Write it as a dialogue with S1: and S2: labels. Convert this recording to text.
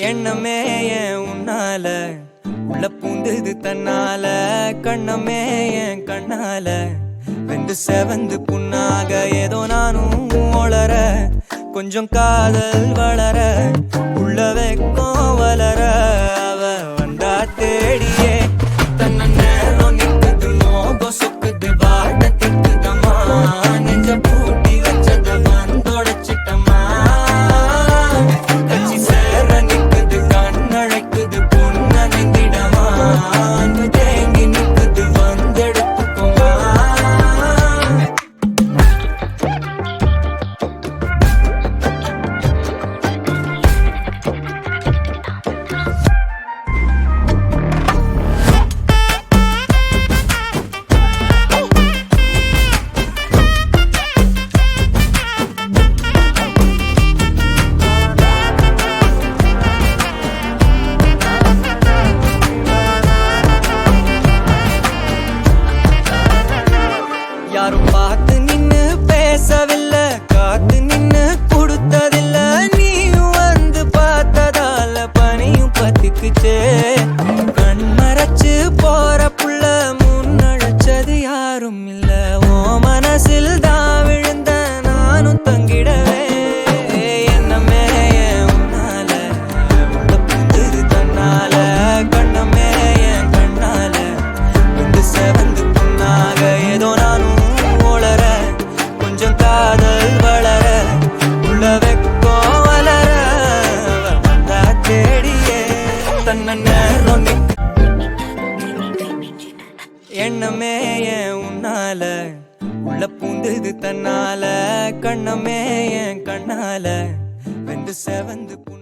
S1: எண்ணமே ஏன் உன்னால. உள்ள பூந்தது தன்னால. கண்ணமே என் கண்ணால. வெந்து செவந்து புண்ணாக ஏதோ நானும் ஒளர கொஞ்சம் காதல் வளர. உள்ள வைக்கும் கண்ணால உள்ள பூந்தது தன்னால கண்ணமே என் கண்ணால. வெந்து செவந்து புண்ணு